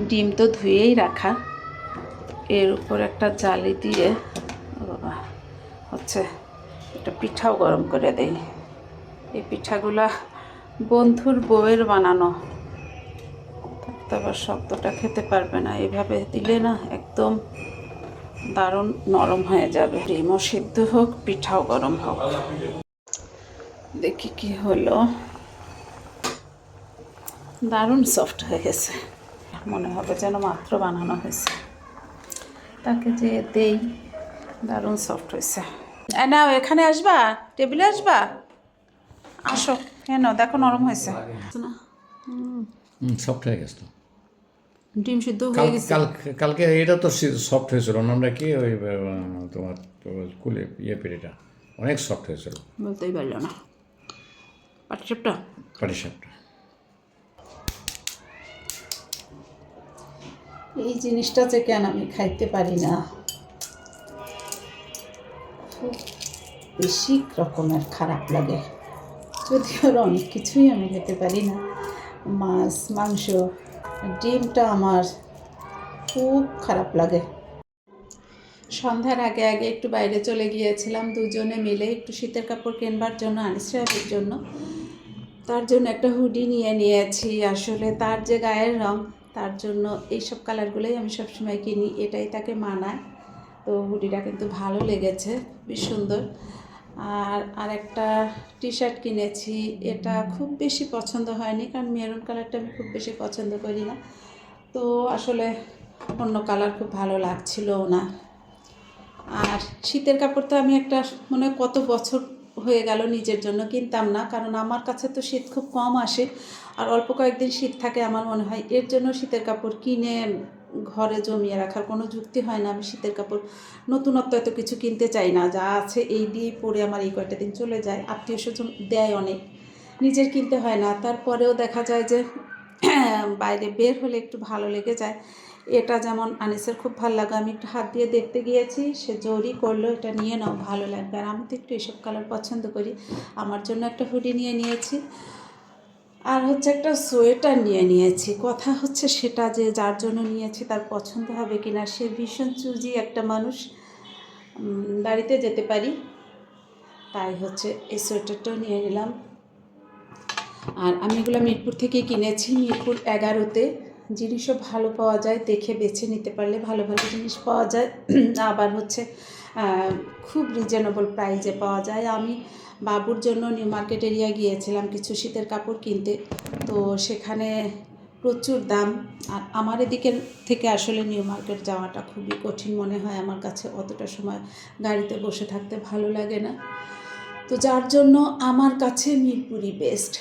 ডিম তো ধুয়েই রাখা। এর উপর একটা জালি দিয়ে বাবা, হচ্ছে একটা পিঠাও গরম করে দেই। এই পিঠাগুলা বন্ধুর বউয়ের বানানো। আবার শক্তটা খেতে পারবে না। এভাবে দিলে না একদম দারুণ নরম হয়ে যাবে। ডিমও সিদ্ধ হোক, পিঠাও গরম হোক। দেখি কি হলো। দারুণ সফট হয়ে গেছে। মনে হবে যেন মাত্র বানানো হয়েছে। তাকে যে দেই দারুণ সফট হয়েছে। নাও এখানে আসবা? টেবিলে আসবা? আসো কেন দেখো নরম হয়েছে। না। সফট হয়ে গেছে তো। ডিম সিদ্ধ হয়ে গেছে। কালকে এটা তো সফট হয়েছিল নামটা কি ওই তোমার কুলে ইয়ে পেরিটা অনেক সফট হয়েছিল। বলতেই পারল না। পাটিসাপটা? পাটিসাপটা। এই জিনিসটা যে কেন আমি খাইতে পারি না? খুব বেশি রকমের খারাপ লাগে। যদিও অনেক কিছুই আমি খেতে পারি না। মাছ, মাংস, ডিমটা আমার খুব খারাপ লাগে। সন্ধ্যার আগে আগে একটু বাইরে চলে গিয়েছিলাম দুজনে মিলে একটু শীতের কাপড় কেনবার জন্য, আনিস সাহেবের জন্য। তার জন্য একটা হুডি নিয়ে নিয়েছি। আসলে তার যে গায়ের রং তার জন্য এইসব কালারগুলোই আমি সবসময় কিনি, এটাই তাকে মানায়। তো হুডিটা কিন্তু ভালো লেগেছে, বেশ সুন্দর। আর আরেকটা টি শার্ট কিনেছি, এটা খুব বেশি পছন্দ হয়নি, কারণ মেরুন কালারটা আমি খুব বেশি পছন্দ করি না। তো আসলে অন্য কালার খুব ভালো লাগছিলও না। আর শীতের কাপড় তো আমি একটা মনে কত বছর হয়ে গেল নিজের জন্য কিনতাম না, কারণ আমার কাছে তো শীত খুব কম আসে। আর অল্প কয়েকদিন শীত থাকে আমার মনে হয়, এর জন্য শীতের কাপড় কিনে ঘরে জমিয়ে রাখার কোনো যুক্তি হয় না। আমি শীতের কাপড় নতুনত্ব এত কিছু কিনতে চাই না, যা আছে এই দিয়েই পরে আমার এই কয়টা দিন চলে যায়। আত্মীয় স্বজন দেয় অনেক, নিজের কিনতে হয় না। তারপরেও দেখা যায় যে, বাইরে বের হলে একটু ভালো লেগে যায়। এটা যেমন আনিসের খুব ভালো লাগে। আমি একটু হাত দিয়ে দেখতে গিয়েছি, সে জোরই করল, এটা নিয়ে নাও, ভালো লাগবে। আর আমি তো একটু এসব কালার পছন্দ করি। আমার জন্য একটা হুডি নিয়ে নিয়েছি। আর হচ্ছে একটা সোয়েটার নিয়ে নিয়েছি। কথা হচ্ছে সেটা যে যার জন্য নিয়েছি, তার পছন্দ হবে কি না, সে ভীষণ চুজি একটা মানুষ। বাড়িতে যেতে পারি। তাই হচ্ছে এই সোয়েটারটাও নিয়ে নিলাম। আর আমি এগুলো মিরপুর থেকে কিনেছি, মিরপুর এগারোতে। জিনিসও ভালো পাওয়া যায়, দেখে বেছে নিতে পারলে ভালো ভালো জিনিস পাওয়া যায়। আবার হচ্ছে খুব রিজনেবল প্রাইজে পাওয়া যায়। আমি বাবুর জন্য নিউ মার্কেট এরিয়া গিয়েছিলাম কিছু শীতের কাপড় কিনতে। তো সেখানে প্রচুর দাম। আর আমার এদিকের থেকে আসলে নিউ মার্কেট যাওয়াটা খুবই কঠিন মনে হয়। আমার কাছে অতটা সময় গাড়িতে বসে থাকতে ভালো লাগে না। তো যার জন্য আমার কাছে মিরপুরি বেস্ট